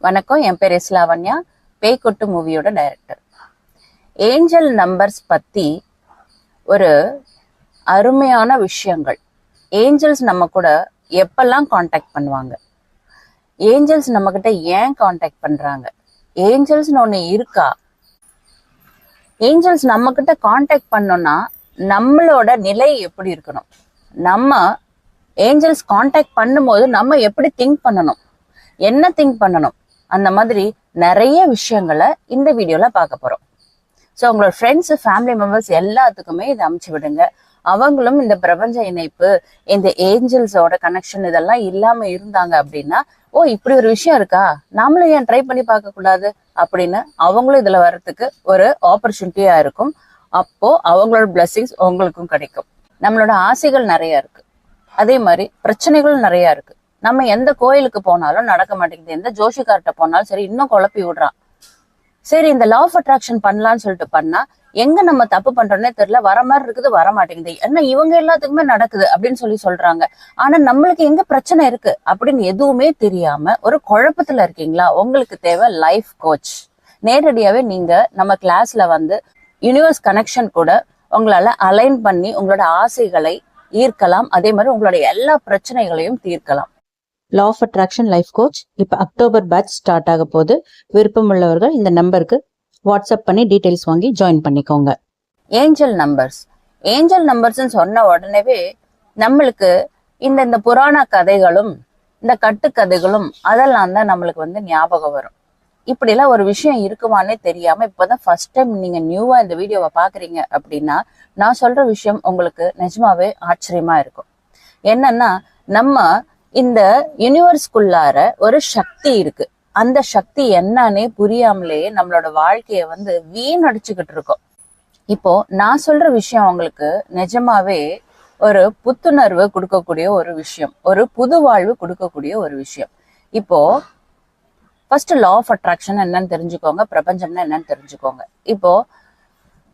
வணக்கம் என் பேர் இஸ்லாவண்யா பேய்கொட்டு மூவியோட டைரக்டர் ஏஞ்சல் நம்பர்ஸ் பத்தி ஒரு அருமையான விஷயங்கள். ஏஞ்சல்ஸ் நம்ம கூட எப்பெல்லாம் காண்டாக்ட் பண்ணுவாங்க? ஏஞ்சல்ஸ் நம்ம கிட்ட ஏன் காண்டாக்ட் பண்றாங்க? ஏஞ்சல்ஸ்னு ஒன்று இருக்கா? ஏஞ்சல்ஸ் நம்ம கிட்ட காண்டாக்ட் பண்ணோன்னா நம்மளோட நிலை எப்படி இருக்கணும்? நம்ம ஏஞ்சல்ஸ் காண்டாக்ட் பண்ணும்போது நம்ம எப்படி திங்க் பண்ணணும்? என்ன திங்க் பண்ணணும்? அந்த மாதிரி நிறைய விஷயங்களை இந்த வீடியோல பார்க்க போறோம். ஸோ உங்களோட ஃப்ரெண்ட்ஸ் ஃபேமிலி மெம்பர்ஸ் எல்லாத்துக்குமே இதை அமுச்சு விடுங்க. அவங்களும் இந்த பிரபஞ்ச இணைப்பு இந்த ஏஞ்சல்ஸோட கனெக்ஷன் இதெல்லாம் இல்லாம இருந்தாங்க அப்படின்னா ஓ இப்படி ஒரு விஷயம் இருக்கா? நாமளும் ஏன் ட்ரை பண்ணி பார்க்க கூடாது? அப்படின்னு அவங்களும் இதுல வர்றதுக்கு ஒரு ஆப்பர்ச்சுனிட்டியா இருக்கும். அப்போ அவங்களோட பிளஸ்ஸிங்ஸ் உங்களுக்கும் கிடைக்கும். நம்மளோட ஆசைகள் நிறைய இருக்கு. அதே மாதிரி பிரச்சனைகளும் நிறைய இருக்கு. நம்ம எந்த கோயிலுக்கு போனாலும் நடக்க மாட்டேங்குது. எந்த ஜோஷிக்கார்ட்ட போனாலும் சரி இன்னும் குழப்பி விடுறான். சரி இந்த லா ஆஃப் அட்ராக்ஷன் பண்ணலாம்னு சொல்லிட்டு பண்ணா எங்க நம்ம தப்பு பண்றோம்னே தெரியல வர மாதிரி இருக்குது வர மாட்டேங்குது. என்ன இவங்க எல்லாத்துக்குமே நடக்குது அப்படின்னு சொல்லி சொல்றாங்க. ஆனா நம்மளுக்கு எங்க பிரச்சனை இருக்கு அப்படின்னு எதுவுமே தெரியாம ஒரு குழப்பத்துல இருக்கீங்களா? உங்களுக்கு தேவை லைஃப் கோச் நேரடியாவே நீங்க நம்ம கிளாஸ்ல வந்து யூனிவர்ஸ் கனெக்ஷன் கூட உங்களால அலைன் பண்ணி உங்களோட ஆசைகளை ஈர்க்கலாம். அதே மாதிரி உங்களுடைய எல்லா பிரச்சனைகளையும் தீர்க்கலாம். Law of attraction life coach இப்போ அக்டோபர் பேட்ச் ஸ்டார்ட் ஆக போது விருப்பம் உள்ளவர்கள் இந்த நம்பருக்கு வாட்ஸ்அப் பண்ணி டீட்டெயில்ஸ் வாங்கி ஜாயின் பண்ணிக்கோங்க. ஏஞ்சல் நம்பர்ஸ் ஏஞ்சல் நம்பர்ஸ்ன்னு சொன்ன உடனேவே நம்மளுக்கு இந்த இந்த புராண கதைகளும் இந்த கட்டுக்கதைகளும் அதெல்லாம் தான் நம்மளுக்கு வந்து ஞாபகம் வரும். இப்படிலாம் ஒரு விஷயம் இருக்குமானே தெரியாம இப்பதான் ஃபர்ஸ்ட் டைம் நீங்க நியூவா இந்த வீடியோவை பாக்குறீங்க அப்படின்னா நான் சொல்ற விஷயம் உங்களுக்கு நிஜமாவே ஆச்சரியமா இருக்கும். என்னன்னா நம்ம இந்த யூனிவர்ஸ்குள்ளார ஒரு சக்தி இருக்கு. அந்த சக்தி என்னன்னே புரியாமலேயே நம்மளோட வாழ்க்கைய வந்து வீணடிச்சுக்கிட்டு இருக்கோம். இப்போ நான் சொல்ற விஷயம் உங்களுக்கு நிஜமாவே ஒரு புத்துணர்வு கொடுக்கக்கூடிய ஒரு விஷயம். ஒரு புது வாழ்வு கொடுக்கக்கூடிய ஒரு விஷயம். இப்போ ஃபர்ஸ்ட் லா ஆஃப் அட்ராக்ஷன் என்னன்னு தெரிஞ்சுக்கோங்க பிரபஞ்சம்னா என்னன்னு தெரிஞ்சுக்கோங்க. இப்போ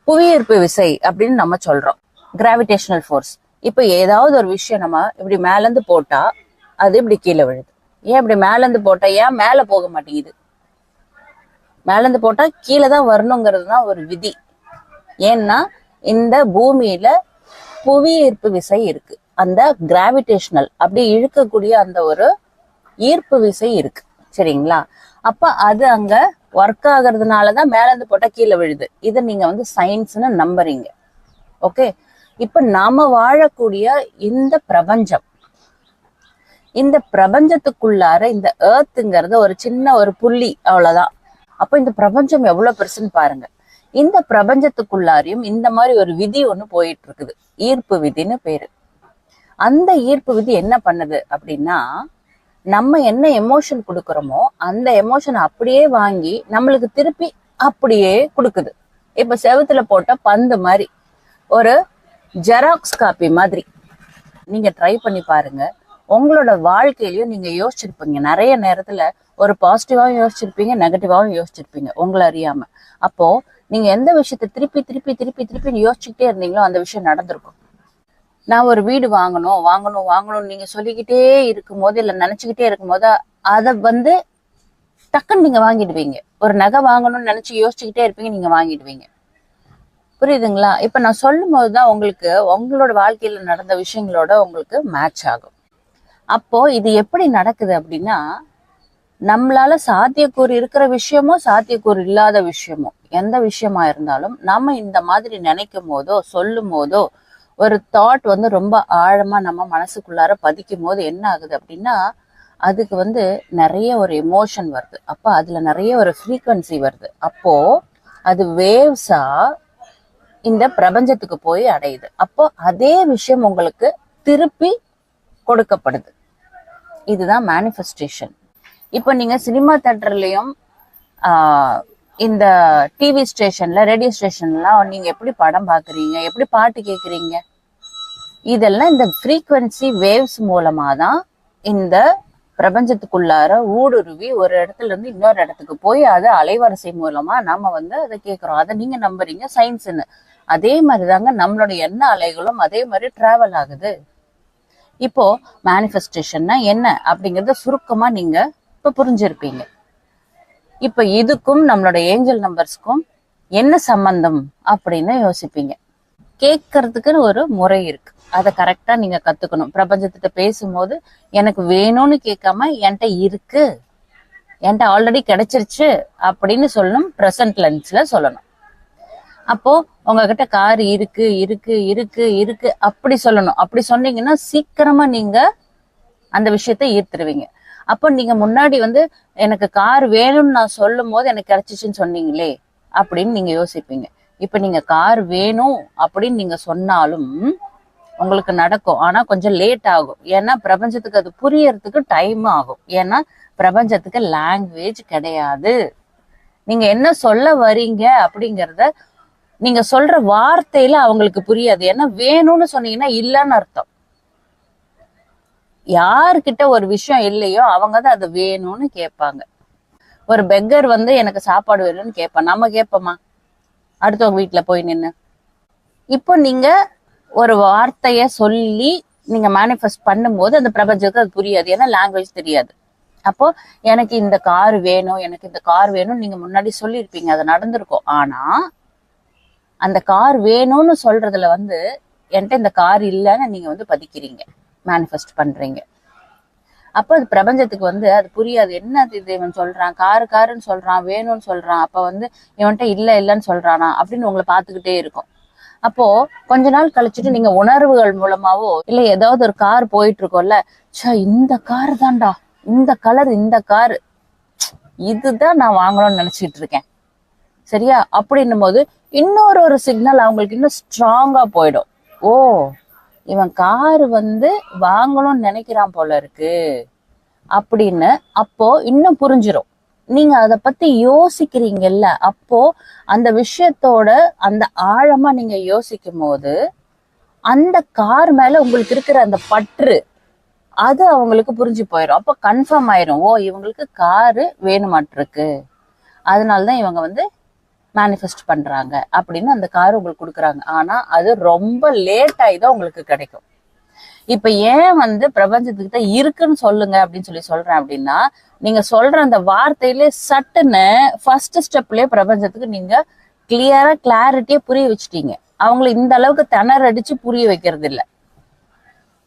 புவியீர்ப்பு விசை அப்படின்னு நம்ம சொல்றோம். கிராவிடேஷனல் ஃபோர்ஸ் இப்போ ஏதாவது ஒரு விஷயம் நம்ம இப்படி மேலேருந்து போட்டா அது இப்படி கீழே விழுது. ஏன் இப்படி மேலேருந்து போட்டா ஏன் மேலே போக மாட்டேங்குது? மேலேருந்து போட்டா கீழே தான் வரணுங்கிறது தான் ஒரு விதி. ஏன்னா இந்த பூமியில புவி ஈர்ப்பு விசை இருக்கு. அந்த கிராவிடேஷனல் அப்படி இழுக்கக்கூடிய அந்த ஒரு ஈர்ப்பு விசை இருக்கு. சரிங்களா? அப்ப அது அங்க ஒர்க் ஆகுறதுனாலதான் மேல இருந்து போட்டா கீழே விழுது. இதை நீங்க வந்து சயின்ஸ்னு நம்புறீங்க. ஓகே இப்ப நாம வாழக்கூடிய இந்த பிரபஞ்சம் இந்த பிரபஞ்சத்துக்குள்ளார இந்த ஏர்த்துங்கிறது ஒரு சின்ன ஒரு புள்ளி அவ்வளவுதான். அப்போ இந்த பிரபஞ்சம் எவ்வளவு பெருசுன்னு பாருங்க. இந்த பிரபஞ்சத்துக்குள்ளாரையும் இந்த மாதிரி ஒரு விதி ஒண்ணு போயிட்டு இருக்குது ஈர்ப்பு விதின்னு பேரு. அந்த ஈர்ப்பு விதி என்ன பண்ணுது அப்படின்னா நம்ம என்ன எமோஷன் கொடுக்குறோமோ அந்த எமோஷன் அப்படியே வாங்கி நம்மளுக்கு திருப்பி அப்படியே கொடுக்குது. இப்ப செவுத்துல போட்ட பந்து மாதிரி. ஒரு ஜெராக்ஸ் காப்பி மாதிரி. நீங்க ட்ரை பண்ணி பாருங்க. உங்களோட வாழ்க்கையிலையும் நீங்க யோசிச்சிருப்பீங்க. நிறைய நேரத்துல ஒரு பாசிட்டிவாகவும் யோசிச்சிருப்பீங்க நெகட்டிவாகவும் யோசிச்சிருப்பீங்க உங்களை அறியாம. அப்போ நீங்க எந்த விஷயத்த திருப்பி திருப்பி திருப்பி திருப்பி யோசிச்சுக்கிட்டே இருந்தீங்களோ அந்த விஷயம் நடந்திருக்கும். நான் ஒரு வீடு வாங்கணும் வாங்கணும் வாங்கணும்னு நீங்க சொல்லிக்கிட்டே இருக்கும் போது இல்ல நினைச்சுக்கிட்டே இருக்கும் போது அதை வந்து டக்குன்னு நீங்க வாங்கிடுவீங்க. ஒரு நகை வாங்கணும்னு நினைச்சு யோசிச்சுக்கிட்டே இருப்பீங்க நீங்க வாங்கிடுவீங்க. புரியுதுங்களா? இப்ப நான் சொல்லும் போதுதான் உங்களுக்கு உங்களோட வாழ்க்கையில நடந்த விஷயங்களோட உங்களுக்கு மேட்ச் ஆகும். அப்போ இது எப்படி நடக்குது அப்படின்னா நம்மளால சாத்தியக்கூறு இருக்கிற விஷயமோ சாத்தியக்கூறு இல்லாத விஷயமோ எந்த விஷயமா இருந்தாலும் நம்ம இந்த மாதிரி நினைக்கும் போதோ சொல்லும் போதோ ஒரு தாட் வந்து ரொம்ப ஆழமா நம்ம மனசுக்குள்ளார பதிக்கும் போது என்ன ஆகுது அப்படின்னா அதுக்கு வந்து நிறைய ஒரு எமோஷன் வருது. அப்போ அதுல நிறைய ஒரு ஃப்ரீக்வன்சி வருது. அப்போ அது வேவ்ஸா இந்த பிரபஞ்சத்துக்கு போய் அடையுது. அப்போ அதே விஷயம் உங்களுக்கு திருப்பி கொடுக்கப்படுது. இதுதான் மேனிஃபெஸ்டேஷன் இப்போ நீங்க சினிமா தேட்டர்லேயும் இந்த டிவி ஸ்டேஷன்ல ரேடியோ ஸ்டேஷன்லாம் நீங்க எப்படி படம் பாக்குறீங்க எப்படி பாட்டு கேக்குறீங்க இதெல்லாம் இந்த ஃப்ரீக்வன்சி வேவ்ஸ் மூலமாக தான் இந்த பிரபஞ்சத்துக்குள்ளார ஊடுருவி ஒரு இடத்துல இருந்து இன்னொரு இடத்துக்கு போய் அது அலைவரிசை மூலமா நம்ம வந்து அதை கேட்குறோம். அதை நீங்க நம்புறீங்க சயின்ஸ்னு அதே மாதிரிதாங்க நம்மளோட எண்ண அலைகளும் அதே மாதிரி டிராவல் ஆகுது. இப்போ மேனிஃபெஸ்டேஷன்னா என்ன அப்படிங்கறத சுருக்கமா நீங்க இப்ப புரிஞ்சிருப்பீங்க. இப்ப இதுக்கும் நம்மளோட ஏஞ்சல் நம்பர்ஸ்க்கும் என்ன சம்பந்தம் அப்படின்னு யோசிப்பீங்க. கேட்கறதுக்குன்னு ஒரு முறை இருக்கு. அதை கரெக்டா நீங்க கத்துக்கணும். பிரபஞ்சத்திட்ட பேசும்போது எனக்கு வேணும்னு கேட்காம என்கிட்ட இருக்கு. என்கிட்ட ஆல்ரெடி கிடைச்சிருச்சு அப்படின்னு சொல்லணும். ப்ரெசன்ட் லென்ஸ்ல சொல்லணும். அப்போ உங்ககிட்ட கார் இருக்கு இருக்கு இருக்கு இருக்கு அப்படி சொல்லணும். அப்படி சொன்னீங்கன்னா சீக்கிரமா நீங்க அந்த விஷயத்தை ஈர்த்துருவீங்க. அப்போ நீங்க முன்னாடி வந்து எனக்கு கார் வேணும்னு நான் சொல்லும் போது எனக்கு கிடைச்சிச்சுன்னு சொன்னீங்களே அப்படின்னு நீங்க யோசிப்பீங்க. இப்ப நீங்க கார் வேணும் அப்படின்னு நீங்க சொன்னாலும் உங்களுக்கு நடக்கும். ஆனா கொஞ்சம் லேட் ஆகும். ஏன்னா பிரபஞ்சத்துக்கு அது புரியறதுக்கு டைம் ஆகும். ஏன்னா பிரபஞ்சத்துக்கு லாங்குவேஜ் கிடையாது. நீங்க என்ன சொல்ல வரீங்க அப்படிங்கறத நீங்க சொல்ற வார்த்தையில அவங்களுக்கு புரியாது. ஏன்னா வேணும்னு சொன்னீங்கன்னா இல்லைன்னு அர்த்தம். யார்கிட்ட ஒரு விஷயம் இல்லையோ அவங்க தான் அது வேணும்னு கேட்பாங்க. ஒரு பெக்கர் வந்து எனக்கு சாப்பாடு வேணும்னு கேட்பான். நம்ம கேட்போமா? அடுத்தவங்க வீட்டுல போய் நின்னு. இப்போ நீங்க ஒரு வார்த்தைய சொல்லி நீங்க மேனிஃபெஸ்ட் பண்ணும்போது அந்த பிரபஞ்சத்துக்கு அது புரியாது. ஏன்னா லாங்குவேஜ் தெரியாது. அப்போ எனக்கு இந்த கார் வேணும் எனக்கு இந்த கார் வேணும் நீங்க முன்னாடி சொல்லியிருப்பீங்க. அது நடந்திருக்கும். ஆனா அந்த கார் வேணும்னு சொல்றதுல வந்து என்கிட்ட இந்த கார் இல்லைன்னு நீங்க வந்து பதிக்கிறீங்க மேனிஃபெஸ்ட் பண்றீங்க. அப்போ அது பிரபஞ்சத்துக்கு வந்து அது புரியாது. என்ன இது? இவன் சொல்றான் காரு காருன்னு சொல்றான் வேணும்னு சொல்றான். அப்ப வந்து இவன்கிட்ட இல்ல இல்லைன்னு சொல்றானா அப்படின்னு உங்களை பார்த்துக்கிட்டே இருக்கும். அப்போ கொஞ்ச நாள் கழிச்சுட்டு நீங்க உணர்வுகள் மூலமாவோ இல்ல ஏதாவது ஒரு கார் போயிட்டு இருக்கோம்ல ச்சே இந்த கார் தான்டா. இந்த கலர் இந்த கார். இதுதான் நான் வாங்கணும்னு நினைச்சிட்டு இருக்கேன். சரியா? அப்படின்னும் போது இன்னொரு ஒரு சிக்னல் அவங்களுக்கு இன்னும் ஸ்ட்ராங்காக போயிடும். ஓ இவன் கார் வந்து வாங்கணும்னு நினைக்கிறான் போல இருக்கு. அப்படின்னு அப்போ இன்னும் புரிஞ்சிடும் நீங்க அதை பத்தி யோசிக்கிறீங்கல்ல அப்போ அந்த விஷயத்தோட அந்த ஆழமா நீங்க யோசிக்கும் போது அந்த கார் மேல உங்களுக்கு இருக்கிற அந்த பற்று அது அவங்களுக்கு புரிஞ்சு போயிடும் அப்போ கன்ஃபார்ம் ஆயிரும் ஓ இவங்களுக்கு காரு வேணுமாட்டிருக்கு. அதனாலதான் இவங்க வந்து மேனிஃபெஸ்ட் பண்ணுறாங்க அப்படின்னு அந்த கார் உங்களுக்கு கொடுக்குறாங்க. ஆனால் அது ரொம்ப லேட் ஆகி தான் உங்களுக்கு கிடைக்கும். இப்ப ஏன் வந்து பிரபஞ்சத்துக்கிட்ட இருக்குன்னு சொல்லுங்க அப்படின்னு சொல்லி சொல்றேன் அப்படின்னா நீங்க சொல்ற அந்த வார்த்தையிலே சட்டுன்னு ஃபர்ஸ்ட் ஸ்டெப்லயே பிரபஞ்சத்துக்கு நீங்க கிளியரா கிளாரிட்டியா புரிய வச்சுட்டீங்க. அவங்கள இந்த அளவுக்கு திணற அடிச்சு புரிய வைக்கிறது இல்ல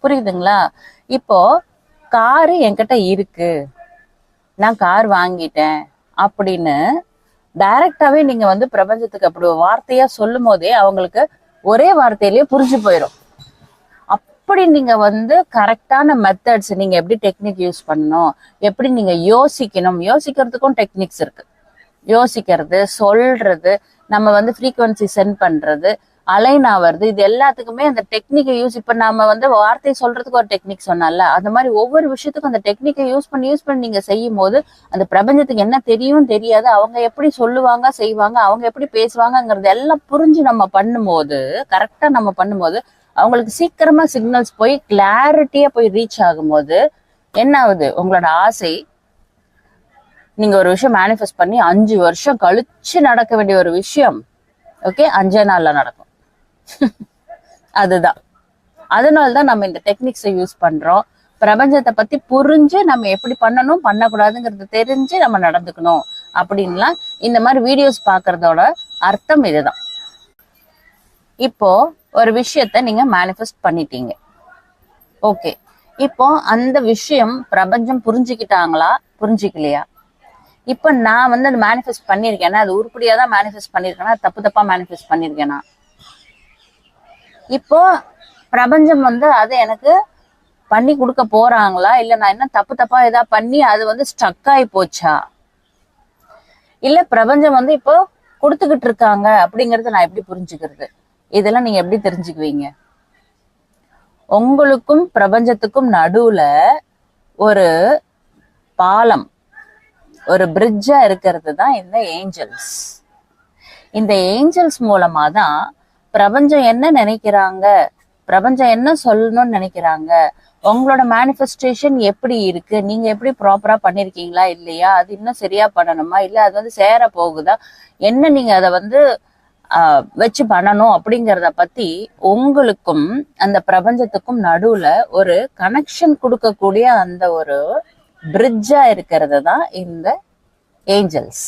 புரியுதுங்களா? இப்போ காரு என்கிட்ட இருக்கு. நான் கார் வாங்கிட்டேன் அப்படின்னு டைரக்டாவே நீங்க வந்து பிரபஞ்சத்துக்கு அப்படி வார்த்தையா சொல்லும் போதே அவங்களுக்கு ஒரே வார்த்தையிலேயே புரிஞ்சு போயிடும் அப்படி நீங்க வந்து கரெக்டான மெத்தட்ஸ் நீங்க எப்படி டெக்னிக் யூஸ் பண்ணணும்? எப்படி நீங்க யோசிக்கணும்? யோசிக்கிறதுக்கும் டெக்னிக்ஸ் இருக்கு. யோசிக்கிறது சொல்றது நம்ம வந்து ஃப்ரீக்வன்சி சென்ட் பண்றது அலைன் ஆவறது இது எல்லாத்துக்குமே அந்த டெக்னிக்கை யூஸ் இப்ப நாம வந்து வார்த்தை சொல்றதுக்கு ஒரு டெக்னிக் சொன்னால அந்த மாதிரி ஒவ்வொரு விஷயத்துக்கும் அந்த டெக்னிக்கை யூஸ் பண்ணி யூஸ் பண்ணி நீங்க செய்யும் போது அந்த பிரபஞ்சத்துக்கு என்ன தெரியும் தெரியாது. அவங்க எப்படி சொல்லுவாங்க செய்வாங்க அவங்க எப்படி பேசுவாங்கங்கிறது எல்லாம் புரிஞ்சு நம்ம பண்ணும்போது கரெக்டா நம்ம பண்ணும்போது அவங்களுக்கு சீக்கிரமா சிக்னல்ஸ் போய் கிளாரிட்டியா போய் ரீச் ஆகும்போது என்ன ஆகுது? உங்களோட ஆசை நீங்க ஒரு விஷயம் மேனிஃபெஸ்ட் பண்ணி அஞ்சு வருஷம் கழிச்சு நடக்க வேண்டிய ஒரு விஷயம் ஓகே அஞ்சே நாள்ல நடக்கும். அதுதான். அதனால தான் நம்ம இந்த டெக்னிக்ஸை யூஸ் பண்றோம். பிரபஞ்சத்தை பத்தி புரிஞ்சு நம்ம எப்படி பண்ணணும் பண்ணக்கூடாதுங்கிறது தெரிஞ்சு நம்ம நடந்துக்கணும் அப்படின்லாம் இந்த மாதிரி வீடியோஸ் பாக்குறதோட அர்த்தம் இதுதான். இப்போ ஒரு விஷயத்த நீங்க மேனிஃபெஸ்ட் பண்ணிட்டீங்க. ஓகே இப்போ அந்த விஷயம் பிரபஞ்சம் புரிஞ்சுக்கிட்டாங்களா புரிஞ்சுக்கலையா? இப்போ நான் வந்து அது மேனிஃபெஸ்ட் பண்ணியிருக்கேன்னா அது உருப்படியா தான் மேனிஃபெஸ்ட் பண்ணியிருக்கேனா தப்பு தப்பா மேனிஃபெஸ்ட் பண்ணியிருக்கேனா? இப்போ பிரபஞ்சம் வந்து அதை எனக்கு பண்ணி கொடுக்க போறாங்களா? இல்ல நான் என்ன தப்பு தப்பா ஏதா பண்ணி அது வந்து ஸ்டக் ஆகி போச்சா? இல்ல பிரபஞ்சம் வந்து இப்போ கொடுத்துக்கிட்டு இருக்காங்க அப்படிங்கறத நான் எப்படி புரிஞ்சுக்கிறது? இதெல்லாம் நீங்க எப்படி தெரிஞ்சுக்குவீங்க? உங்களுக்கும் பிரபஞ்சத்துக்கும் நடுவுல ஒரு பாலம் ஒரு பிரிட்ஜா இருக்கிறது தான் இந்த ஏஞ்சல்ஸ் இந்த ஏஞ்சல்ஸ் மூலமா தான் பிரபஞ்சம் என்ன நினைக்கிறாங்க? பிரபஞ்சம் என்ன சொல்லணும்னு நினைக்கிறாங்க? உங்களோட மேனிஃபெஸ்டேஷன் எப்படி இருக்கு? நீங்க எப்படி ப்ராப்பரா பண்ணிருக்கீங்களா? இல்லையா? அது இன்னும் சரியா பண்ணணுமா? இல்ல அது வந்து சேர போகுதா? என்ன நீங்க அதை வந்து ஆஹ், வச்சு பண்ணணும் அப்படிங்கிறத பத்தி உங்களுக்கும் அந்த பிரபஞ்சத்துக்கும் நடுவுல ஒரு கனெக்ஷன் கொடுக்கக்கூடிய அந்த ஒரு பிரிட்ஜா இருக்கிறது தான் இந்த ஏஞ்சல்ஸ்